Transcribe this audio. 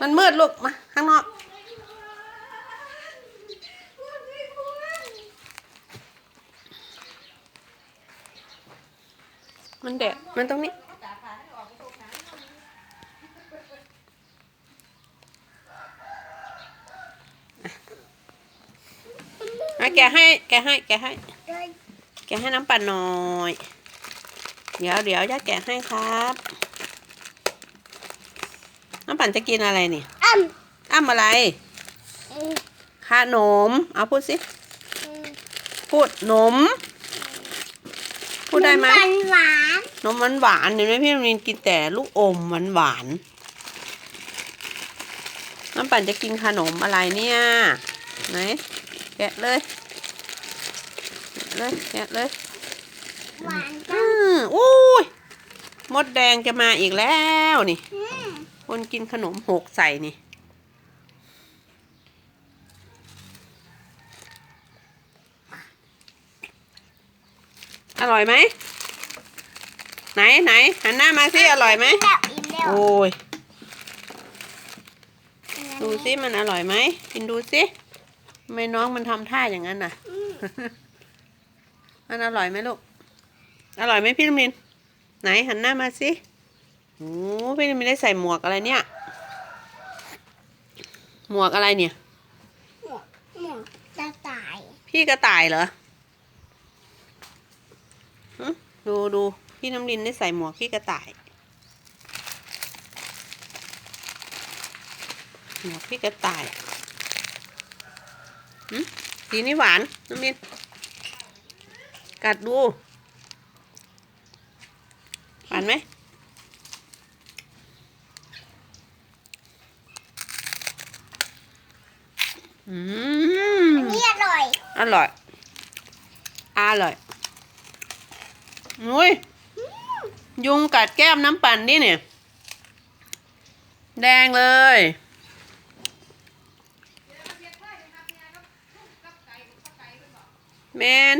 มันมืดลูกมาข้างนอกมันแดดมันตรงนี้อะแกให้ แกให้ แกให้ แกะให้น้ำปั่นหน่อย เดี๋ยวเดี๋ยวย่าแกะให้ครับ น้ำปั่นจะกินอะไรนี่อ้ำอ้ำอะไร ขนม เอาพูดสิ พูดหนม พูดได้ไหมหวานหวานนมหวานหวานๆเห็นไหมพี่น้ำนินกินแต่ลูกอมหวานหวานๆน้ำปั่นจะกินขนมอะไรเนี่ย ไหน แกะเลยแกะ เลยแกะเลยหวานอืจังมอุ้ยมดแดงจะมาอีกแล้วนี่ อืมคนกินขนมหกใส่นี่ อร่อยไหม ไหนไหนหันหน้ามาสิ อร่อยไหมแบบอิ่มเร็วโอ้ย ดูสิมันอร่อยไหมกินดูสิทำไมน้องมันทำท่าอย่างนั้นน่ะ อืม มันอร่อยไหมลูก อร่อยไหมพี่ลำนิน ไหนหันหน้ามาสิโอ้พี่ลำนินได้ใส่หมวกอะไรเนี่ย หมวกอะไรเนี่ย หมวกหมวกกระต่าย พี่กระต่ายเหรอหึดูดูพี่น้ำลินได้ใส่หมวกพี่กระต่าย หมวกพี่กระต่ายหึสีนี้หวานน้ำลิน กัดดู หวานไหม อืม อันนี้อร่อย อร่อย อร่อยนุ้ย ยุงกัดแก้มน้ำปั่นดิเนี่ย แดงเลยแมน